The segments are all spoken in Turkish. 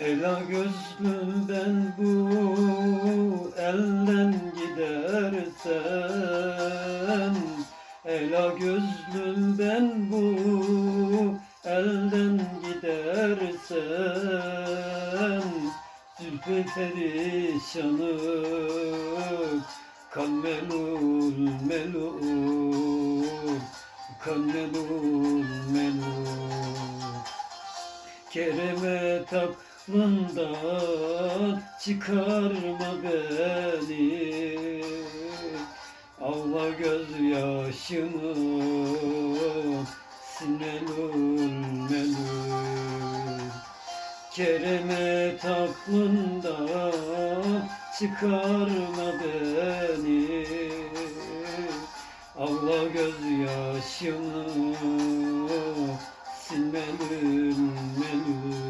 Ela gözlümden bu elden gidersen Ela gözlümden bu elden gidersen Zülfü perişanım Kan melul melul Kan melul melul. Kereme taklından çıkarma beni. Ağla gözyaşımı sinelul melul Kereme taklından çıkarma beni. Ağla gözyaşımı silmelül melül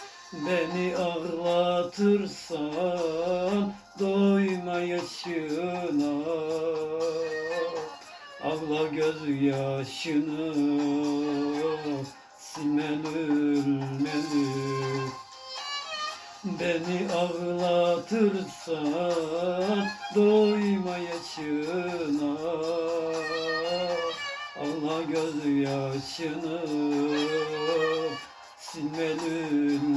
Beni ağlatırsan doyma yaşına. Ağla gözyaşını silmelül melül Beni ağlatırsan doyma yaşına. Ağla gözyaşını silmelül